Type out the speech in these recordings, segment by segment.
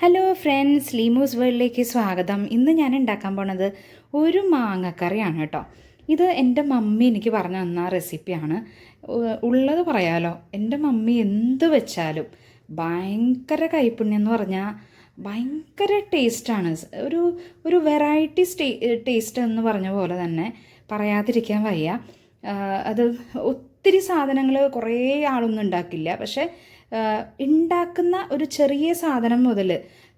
Hello friends ലീമൂസ് വേൾഡിലേക്ക് സ്വാഗതം. ഇന്ന് ഞാൻ ഉണ്ടാക്കാൻ പോണത് ഒരു മാങ്ങക്കറിയാണ് കേട്ടോ. ഇത് എന്റെ മമ്മി എനിക്ക് പറഞ്ഞു തന്ന റെസിപ്പിയാണ്. ഉള്ളത് പറയാലോ. എന്റെ മമ്മി എന്ത് വെച്ചാലും ഭയങ്കര കൈപ്പുണ്യം എന്ന് പറഞ്ഞാൽ ഭയങ്കര ടേസ്റ്റാണ് ഒരു ഒരു വെറൈറ്റി സ്റ്റേ ടേസ്റ്റ് എന്ന് പറഞ്ഞ പോലെ തന്നെ പറയാതിരിക്കാൻ വയ്യ. അത് ഒത്തിരി സാധനങ്ങൾ കുറേ ആളൊന്നും ഉണ്ടാക്കില്ല. പക്ഷെ ഉണ്ടാക്കുന്ന ഒരു ചെറിയ സാധനം മുതൽ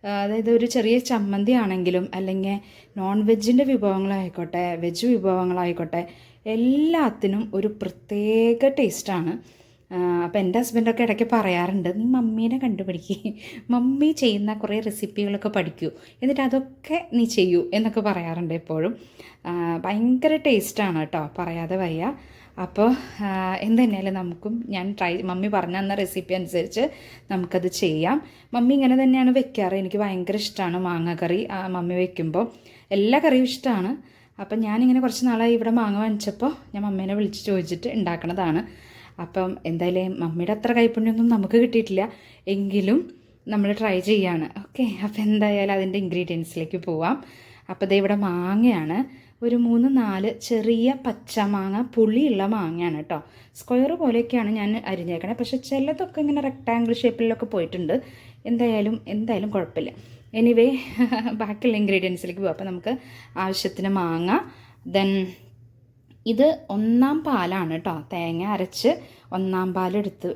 അതായത് ഒരു ചെറിയ ചമ്മന്തി ആണെങ്കിലും അല്ലെങ്കിൽ നോൺ വെജിന്റെ വിഭവങ്ങളായിക്കോട്ടെ വെജ് വിഭവങ്ങളായിക്കോട്ടെ എല്ലാത്തിനും ഒരു പ്രത്യേക ടേസ്റ്റാണ് അപ്പോൾ എന്റെ ഹസ്ബൻഡൊക്കെ ഇടയ്ക്ക് പറയാറുണ്ട് നീ മമ്മീനെ കണ്ടുപിടിക്കുക മമ്മി ചെയ്യുന്ന കുറേ റെസിപ്പികളൊക്കെ പഠിക്കൂ. എന്നിട്ട് അതൊക്കെ നീ ചെയ്യൂ എന്നൊക്കെ പറയാറുണ്ട് എപ്പോഴും. ഭയങ്കര ടേസ്റ്റാണ് കേട്ടോ പറയാതെ വയ്യ. അപ്പോൾ എന്തുതന്നെയാലും നമുക്കും ഞാൻ ട്രൈ മമ്മി പറഞ്ഞു തന്ന റെസിപ്പി അനുസരിച്ച് നമുക്കത് ചെയ്യാം. മമ്മി ഇങ്ങനെ തന്നെയാണ് വെക്കാറ്. എനിക്ക് ഭയങ്കര ഇഷ്ടമാണ് മാങ്ങ ആ, മമ്മി വെക്കുമ്പോൾ എല്ലാ കറിയും ഇഷ്ടമാണ് അപ്പം ഞാനിങ്ങനെ കുറച്ച് നാളായി ഇവിടെ മാങ്ങ വാങ്ങിച്ചപ്പോൾ ഞാൻ മമ്മീനെ വിളിച്ച് ചോദിച്ചിട്ട് ഉണ്ടാക്കണതാണ് അപ്പം എന്തായാലും മമ്മിയുടെ അത്ര കൈപ്പുണ്യൊന്നും നമുക്ക് കിട്ടിയിട്ടില്ല. എങ്കിലും നമ്മൾ ട്രൈ ചെയ്യാണ്. ഓക്കെ അപ്പോൾ എന്തായാലും അതിന്റെ ഇൻഗ്രീഡിയൻസിലേക്ക് പോവാം. അപ്പോൾ ദേ ഇവിടെ മാങ്ങയാണ്. ഒരു മൂന്ന് നാല് ചെറിയ പച്ചമാങ്ങ പുളിയുള്ള മാങ്ങയാണ് കേട്ടോ സ്ക്വയർ പോലെയൊക്കെയാണ് ഞാൻ അരിഞ്ഞേക്കണേ. പക്ഷെ ചിലതൊക്കെ ഇങ്ങനെ റെക്ടാങ്കിൾ ഷേപ്പിലൊക്കെ പോയിട്ടുണ്ട്. എന്തായാലും എന്തായാലും കുഴപ്പമില്ല. എനിവേ ബാക്കിയുള്ള ഇൻഗ്രീഡിയൻസിലേക്ക് പോകാം അപ്പോൾ നമുക്ക് ആവശ്യത്തിന് മാങ്ങ ദെൻ ഇത് ഒന്നാം പാലാണ് കേട്ടോ തേങ്ങ അരച്ച് ഒന്നാം പാലെടുത്ത്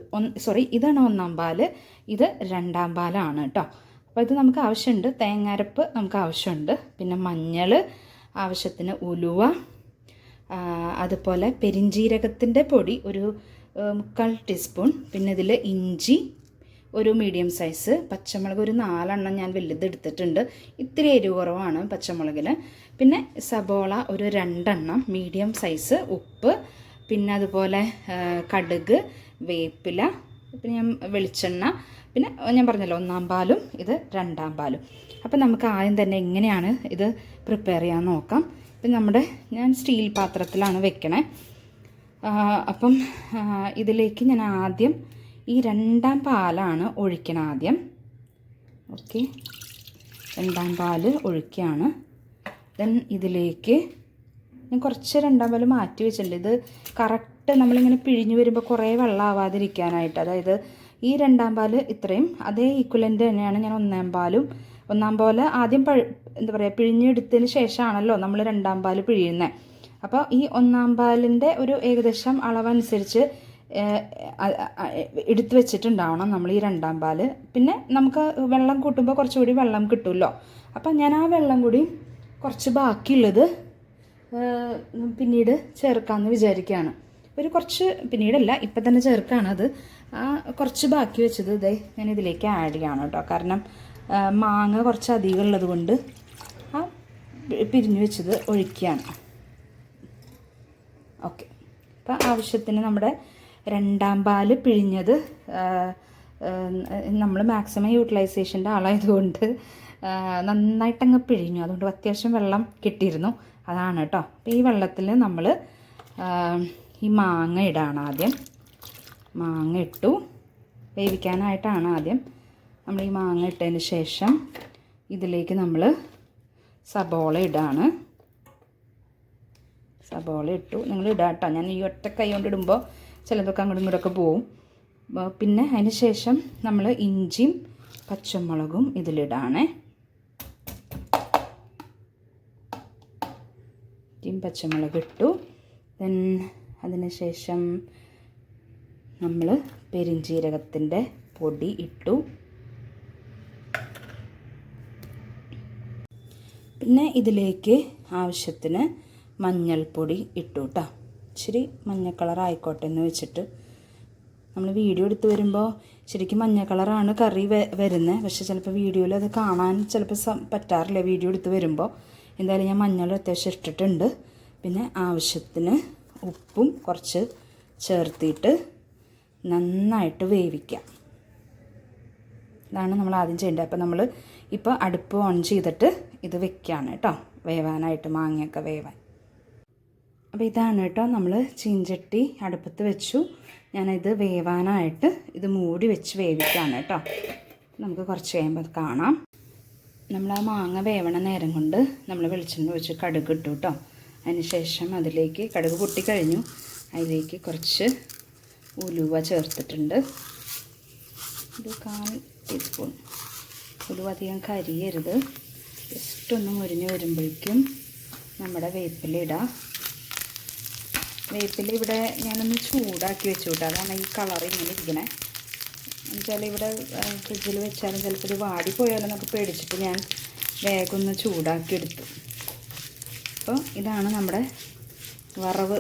സോറി ഇതാണ് ഒന്നാം പാൽ. ഇത് രണ്ടാം പാലാണ് കേട്ടോ അപ്പോൾ ഇത് നമുക്ക് ആവശ്യമുണ്ട്. തേങ്ങ അരപ്പ് നമുക്ക് ആവശ്യമുണ്ട്. പിന്നെ മഞ്ഞൾ ആവശ്യത്തിന് ഉലുവ അതുപോലെ പെരിഞ്ജീരകത്തിന്റെ പൊടി ഒരു മുക്കാൽ ടീസ്പൂൺ പിന്നെ ഇതിൽ ഇഞ്ചി ഒരു മീഡിയം സൈസ് പച്ചമുളക് ഒരു നാലെണ്ണം ഞാൻ വലുത് എടുത്തിട്ടുണ്ട്. ഇത്തിരി എരിവ് കുറവാണ് പച്ചമുളകിൽ. പിന്നെ സബോള ഒരു രണ്ടെണ്ണം മീഡിയം സൈസ് ഉപ്പ് പിന്നെ അതുപോലെ കടുക് വേപ്പില പിന്നെ ഞാൻ വെളിച്ചെണ്ണ പിന്നെ ഞാൻ പറഞ്ഞല്ലോ ഒന്നാം പാലും ഇത് രണ്ടാം പാലും. അപ്പം നമുക്ക് ആദ്യം തന്നെ എങ്ങനെയാണ് ഇത് പ്രിപ്പയർ ചെയ്യാൻ നോക്കാം. ഇപ്പം നമ്മുടെ ഞാൻ സ്റ്റീൽ പാത്രത്തിലാണ് വെക്കണേ. അപ്പം ഇതിലേക്ക് ഞാൻ ആദ്യം ഈ രണ്ടാം പാലാണ് ഒഴിക്കണം ആദ്യം. ഓക്കെ. രണ്ടാം പാൽ ഒഴിക്കുകയാണ്. ദെൻ ഇതിലേക്ക് ഞാൻ കുറച്ച് രണ്ടാം പാൽ മാറ്റി വെച്ചിട്ടുണ്ട്. ഇത് കറക്റ്റ് നമ്മളിങ്ങനെ പിഴിഞ്ഞു വരുമ്പോൾ കുറേ വെള്ളമാവാതിരിക്കാനായിട്ട് അതായത് ഈ രണ്ടാം പാൽ ഇത്രയും അതേ ഈക്വലന്റ് തന്നെയാണ് ഞാൻ ഒന്നാം പാലും. ഒന്നാം പോലെ ആദ്യം എന്താ പറയുക പിഴിഞ്ഞെടുത്തതിന് ശേഷമാണല്ലോ നമ്മൾ രണ്ടാം പാൽ പിഴിയുന്നത് അപ്പോൾ ഈ ഒന്നാം പാലിന്റെ ഒരു ഏകദേശം അളവനുസരിച്ച് എടുത്തു വെച്ചിട്ടുണ്ടാവണം നമ്മൾ ഈ രണ്ടാം പാൽ. പിന്നെ നമുക്ക് വെള്ളം കൂട്ടുമ്പോൾ കുറച്ചുകൂടി വെള്ളം കിട്ടുമല്ലോ. അപ്പം ഞാൻ ആ വെള്ളം കൂടി കുറച്ച് ബാക്കിയുള്ളത് പിന്നീട് ചേർക്കാമെന്ന് വിചാരിക്കുകയാണ് ഒരു കുറച്ച് പിന്നീടല്ല ഇപ്പം തന്നെ ചേർക്കുകയാണത് ആ കുറച്ച് ബാക്കി വെച്ചത് ഇതേ ഞാൻ ഇതിലേക്ക് ആഡ് ചെയ്യണം കേട്ടോ കാരണം മാങ്ങ കുറച്ച് അധികം ഉള്ളത് കൊണ്ട് ആ പിരിഞ്ഞു വെച്ചത് ഒഴിക്കുകയാണ്. ഓക്കെ. അപ്പം ആവശ്യത്തിന് നമ്മുടെ രണ്ടാം പാൽ പിഴിഞ്ഞത് നമ്മൾ മാക്സിമം യൂട്ടിലൈസേഷന്റെ ആളായതുകൊണ്ട് നന്നായിട്ടങ്ങ് പിഴിഞ്ഞു. അതുകൊണ്ട് അത്യാവശ്യം വെള്ളം കിട്ടിയിരുന്നു. അതാണ് കേട്ടോ അപ്പോൾ ഈ വെള്ളത്തിൽ നമ്മൾ ഈ മാങ്ങ ഇടാണ് ആദ്യം. മാങ്ങ ഇട്ടു. വേവിക്കാനായിട്ടാണ് ആദ്യം നമ്മൾ ഈ മാങ്ങ ഇട്ടതിന് ശേഷം ഇതിലേക്ക് നമ്മൾ സബോള ഇടാണ്. സബോള ഇട്ടു. നിങ്ങൾ ഇടാട്ടോ ഞാൻ ഈ ഒറ്റ കൈ കൊണ്ട് ഇടുമ്പോൾ ചിലതൊക്കെ അങ്ങോട്ടും ഇങ്ങോട്ടൊക്കെ പോവും. പിന്നെ അതിന് ശേഷം നമ്മൾ ഇഞ്ചിയും പച്ചമുളകും ഇതിലിടാണേ. ഇഞ്ചിയും പച്ചമുളക് ഇട്ടു. ദെൻ അതിന് ശേഷം നമ്മൾ പെരിഞ്ജീരകത്തിന്റെ പൊടി ഇട്ടു. പിന്നെ ഇതിലേക്ക് ആവശ്യത്തിന് മഞ്ഞൾപ്പൊടി ഇട്ടു കേട്ടോ ഇച്ചിരി മഞ്ഞ കളർ ആയിക്കോട്ടെ എന്ന് വെച്ചിട്ട്. നമ്മൾ വീഡിയോ എടുത്ത് വരുമ്പോൾ ശരിക്കും മഞ്ഞ കളറാണ് കറി വരുന്നത് പക്ഷെ ചിലപ്പോൾ വീഡിയോയിൽ അത് കാണാൻ ചിലപ്പോൾ പറ്റാറില്ല വീഡിയോ എടുത്ത് വരുമ്പോൾ എന്തായാലും ഞാൻ മഞ്ഞൾ അത്യാവശ്യം ഇട്ടിട്ടുണ്ട്. പിന്നെ ആവശ്യത്തിന് ഉപ്പും കുറച്ച് ചേർത്തിട്ട് നന്നായിട്ട് വേവിക്കാം. ഇതാണ് നമ്മൾ ആദ്യം ചെയ്യേണ്ടത്. അപ്പോൾ നമ്മൾ ഇപ്പോൾ അടുപ്പ് ഓൺ ചെയ്തിട്ട് ഇത് വെക്കുകയാണ് കേട്ടോ. വേവാനായിട്ട് മാങ്ങയൊക്കെ വേവാൻ. അപ്പോൾ ഇതാണ് കേട്ടോ നമ്മൾ ചീഞ്ചട്ടി അടുപ്പത്ത് വെച്ചു. ഞാനിത് വേവാനായിട്ട് ഇത് മൂടി വെച്ച് വേവിക്കുകയാണ് കേട്ടോ. നമുക്ക് കുറച്ച് കഴിയുമ്പോൾ കാണാം. നമ്മൾ ആ മാങ്ങ വേവണ നേരം കൊണ്ട് നമ്മൾ വെളിച്ചെണ്ണ ഒഴിച്ച് കടുക് ഇട്ടു കേട്ടോ. അതിന് ശേഷം അതിലേക്ക് കടുക് പൊട്ടിക്കഴിഞ്ഞു അതിലേക്ക് കുറച്ച് ഉലുവ ചേർത്തിട്ടുണ്ട്. ഒരു കാൽ ടീസ്പൂൺ. ഉലുവ അധികം കരിയരുത്. ജസ്റ്റ് ഒന്ന് മുരിഞ്ഞ് വരുമ്പോഴേക്കും നമ്മുടെ വേപ്പില ഇടാം. വേപ്പില ഇവിടെ ഞാനൊന്ന് ചൂടാക്കി വെച്ചു കേട്ടോ അതാണ് ഈ കളർ ഇങ്ങനെ ഇരിക്കണേ. എന്നുവെച്ചാൽ ഇവിടെ ഫ്രിഡ്ജിൽ വെച്ചാലും ചിലപ്പോൾ ഇത് വാടിപ്പോയാലോ എന്നൊക്കെ പേടിച്ചിട്ട് ഞാൻ വേഗം ഒന്ന് ചൂടാക്കി എടുത്തു. അപ്പോൾ ഇതാണ് നമ്മുടെ വറവ്.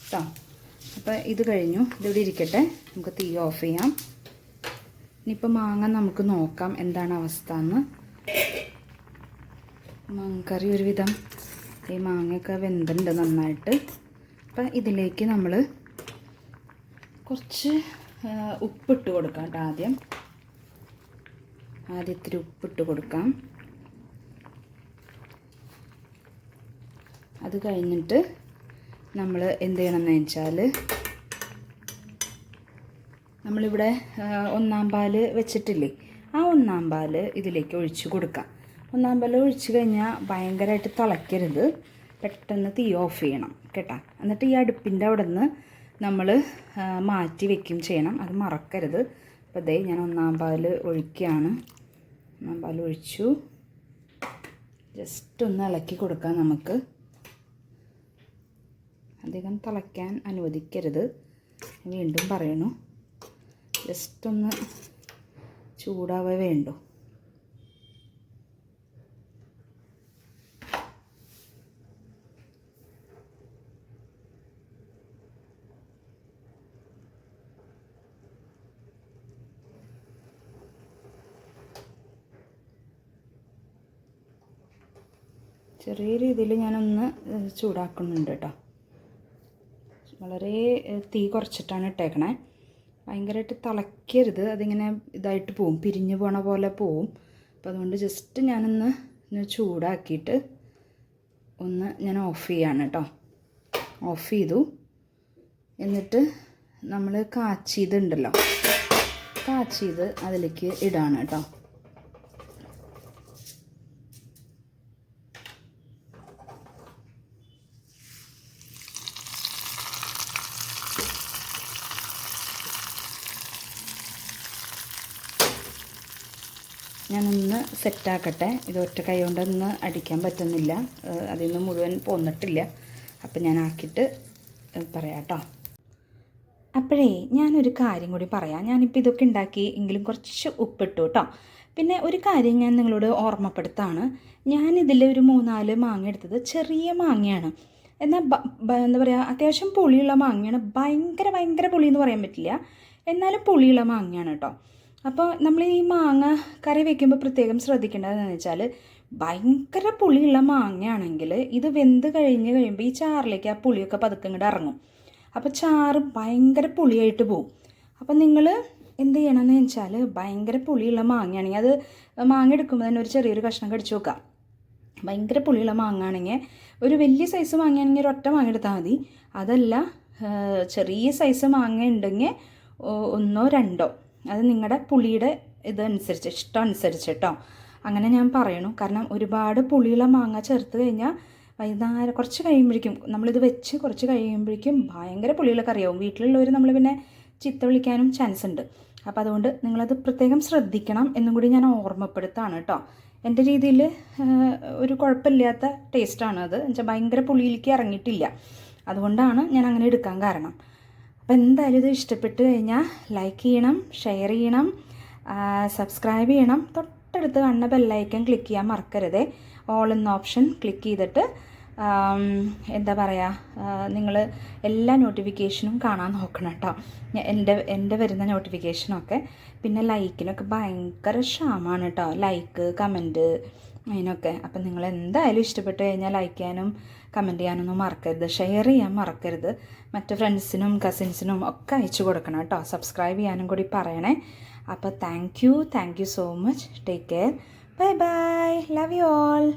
കേട്ടോ അപ്പോൾ ഇത് കഴിഞ്ഞു. ഇതിവിടെ ഇരിക്കട്ടെ. നമുക്ക് തീ ഓഫ് ചെയ്യാം. ഇനിയിപ്പോൾ മാങ്ങ നമുക്ക് നോക്കാം എന്താണ് അവസ്ഥ എന്ന്. മാങ്ങക്കറി ഒരുവിധം ഈ മാങ്ങയൊക്കെ വെന്തുണ്ട് നന്നായിട്ട്. അപ്പം ഇതിലേക്ക് നമ്മൾ കുറച്ച് ഉപ്പിട്ട് കൊടുക്കാം കേട്ടോ ആദ്യം. ആദ്യത്തിരി ഉപ്പിട്ട് കൊടുക്കാം. അത് കഴിഞ്ഞിട്ട് നമ്മൾ എന്ത് ചെയ്യണമെന്ന് വെച്ചാൽ നമ്മളിവിടെ ഒന്നാം പാൽ വെച്ചിട്ടില്ലേ? ആ ഒന്നാം പാൽ ഇതിലേക്ക് ഒഴിച്ച് കൊടുക്കാം. ഒന്നാം പാൽ ഒഴിച്ച് കഴിഞ്ഞാൽ ഭയങ്കരമായിട്ട് തിളയ്ക്കരുത്. പെട്ടെന്ന് തീ ഓഫ് ചെയ്യണം കേട്ടോ. എന്നിട്ട് ഈ അടുപ്പിന്റെ അവിടെ നിന്ന് നമ്മൾ മാറ്റി വെക്കും ചെയ്യണം. അത് മറക്കരുത്. അപ്പോൾ അതേ ഞാൻ ഒന്നാം പാൽ ഒഴിക്കുകയാണ്. ഒന്നാം പാൽ ഒഴിച്ചു. ജസ്റ്റ് ഒന്ന് ഇളക്കി കൊടുക്കാം നമുക്ക്. അധികം തിളയ്ക്കാൻ അനുവദിക്കരുത്. വീണ്ടും പറയണു ജസ്റ്റ് ഒന്ന് ചൂടാവേ വേണ്ടു. ചെറിയ രീതിയിൽ ഞാനൊന്ന് ചൂടാക്കുന്നുണ്ട് കേട്ടോ. വളരെ തീ കുറച്ചിട്ടാണ് ഇട്ടേക്കണേ. ഭയങ്കരമായിട്ട് തിളയ്ക്കരുത്. അതിങ്ങനെ ഇതായിട്ട് പോവും. പിരിഞ്ഞു പോണ പോലെ പോവും. അപ്പോൾ അതുകൊണ്ട് ജസ്റ്റ് ഞാനൊന്ന് ചൂടാക്കിയിട്ട് ഒന്ന് ഞാൻ ഓഫ് ചെയ്യാണ് കേട്ടോ ഓഫ് ചെയ്തു. എന്നിട്ട് നമ്മൾ കാച്ചിയതുണ്ടല്ലോ കാച്ചിയത് അതിലേക്ക് ഇടാണ് കേട്ടോ ഞാനൊന്ന് സെറ്റാക്കട്ടെ. ഇത് ഒറ്റ കൈ കൊണ്ടൊന്ന് അടിക്കാൻ പറ്റുന്നില്ല. അതിൽ നിന്ന് മുഴുവൻ പോന്നിട്ടില്ല. അപ്പം ഞാൻ ആക്കിയിട്ട് പറയാം കേട്ടോ അപ്പോഴേ ഞാനൊരു കാര്യം കൂടി പറയാം. ഞാനിപ്പോൾ ഇതൊക്കെ ഉണ്ടാക്കി എങ്കിലും കുറച്ച് ഉപ്പിട്ടു കേട്ടോ. പിന്നെ ഒരു കാര്യം ഞാൻ നിങ്ങളോട് ഓർമ്മപ്പെടുത്താണ്. ഞാനിതിൽ ഒരു മൂന്നാൽ മാങ്ങ എടുത്തത് ചെറിയ മാങ്ങയാണ്. എന്നാൽ എന്താ പറയുക അത്യാവശ്യം പുളിയുള്ള മാങ്ങയാണ്. ഭയങ്കര ഭയങ്കര പുളി എന്ന് പറയാൻ പറ്റില്ല. എന്നാലും പുളിയുള്ള മാങ്ങയാണ് കേട്ടോ. അപ്പോൾ നമ്മൾ ഈ മാങ്ങ കറി വെക്കുമ്പോൾ പ്രത്യേകം ശ്രദ്ധിക്കേണ്ടതെന്ന് വെച്ചാൽ ഭയങ്കര പുളിയുള്ള മാങ്ങയാണെങ്കിൽ ഇത് വെന്ത് കഴിഞ്ഞ് കഴിയുമ്പോൾ ഈ ചാറിലേക്ക് ആ പുളിയൊക്കെ പതുക്കെ ഇങ്ങോട്ട് ഇറങ്ങും. അപ്പോൾ ചാറ് ഭയങ്കര പുളിയായിട്ട് പോവും. അപ്പം നിങ്ങൾ എന്ത് ചെയ്യണമെന്ന് വെച്ചാൽ ഭയങ്കര പുളിയുള്ള മാങ്ങയാണെങ്കിൽ അത് മാങ്ങ എടുക്കുമ്പോൾ തന്നെ ഒരു ചെറിയൊരു കഷ്ണം കടിച്ചു നോക്കാം ഭയങ്കര പുളിയുള്ള മാങ്ങയാണെങ്കിൽ ഒരു വലിയ സൈസ് മാങ്ങയാണെങ്കിൽ ഒരു ഒറ്റ മാങ്ങ എടുത്താൽ മതി. അതല്ല ചെറിയ സൈസ് മാങ്ങ ഉണ്ടെങ്കിൽ ഒന്നോ രണ്ടോ അത് നിങ്ങളുടെ പുളിയുടെ ഇതനുസരിച്ച് ഇഷ്ടം അനുസരിച്ച് കേട്ടോ അങ്ങനെ ഞാൻ പറയണു. കാരണം ഒരുപാട് പുളിയുള്ള മാങ്ങ ചേർത്ത് കഴിഞ്ഞാൽ വൈകുന്നേരം കുറച്ച് കഴിയുമ്പോഴേക്കും നമ്മളിത് വെച്ച് കുറച്ച് കഴിയുമ്പോഴേക്കും ഭയങ്കര പുളിയുള്ള കറിയാവും. വീട്ടിലുള്ളവർ നമ്മൾ പിന്നെ ചിത്ത വിളിക്കാനും ചാൻസ് ഉണ്ട് അപ്പോൾ അതുകൊണ്ട് നിങ്ങളത് പ്രത്യേകം ശ്രദ്ധിക്കണം എന്നും കൂടി ഞാൻ ഓർമ്മപ്പെടുത്താണ് കേട്ടോ എന്റെ രീതിയിൽ ഒരു കുഴപ്പമില്ലാത്ത ടേസ്റ്റാണ് അത്. എന്നുവെച്ചാൽ ഭയങ്കര പുളിയിലേക്ക് ഇറങ്ങിയിട്ടില്ല. അതുകൊണ്ടാണ് ഞാൻ അങ്ങനെ എടുക്കാൻ കാരണം. അപ്പോൾ എന്തായാലും ഇത് ഇഷ്ടപ്പെട്ടു കഴിഞ്ഞാൽ ലൈക്ക് ചെയ്യണം ഷെയർ ചെയ്യണം സബ്സ്ക്രൈബ് ചെയ്യണം. തൊട്ടടുത്ത് കാണുന്ന ബെല്ലൈക്കൺ ക്ലിക്ക് ചെയ്യാൻ മറക്കരുത്. ഓൾ എന്ന ഓപ്ഷൻ ക്ലിക്ക് ചെയ്തിട്ട് എന്താ പറയുക നിങ്ങൾ എല്ലാ നോട്ടിഫിക്കേഷനും കാണാൻ നോക്കണം കേട്ടോ എന്റെ എന്റെ വരുന്ന നോട്ടിഫിക്കേഷനൊക്കെ പിന്നെ ലൈക്കിനൊക്കെ ഭയങ്കര ക്ഷാമാണ് കേട്ടോ ലൈക്ക് കമന്റ് അതിനൊക്കെ. അപ്പം നിങ്ങൾ എന്തായാലും ഇഷ്ടപ്പെട്ട് കഴിഞ്ഞാൽ ലൈക്ക് ചെയ്യാനും കമന്റ് ചെയ്യാനൊന്നും മറക്കരുത്. ഷെയർ ചെയ്യാൻ മറക്കരുത്. മറ്റു ഫ്രണ്ട്സിനും കസിൻസിനും ഒക്കെ അയച്ചു കൊടുക്കണം കേട്ടോ. സബ്സ്ക്രൈബ് ചെയ്യാനും കൂടി പറയണേ. അപ്പോൾ thank you thank you so much take care bye bye love you all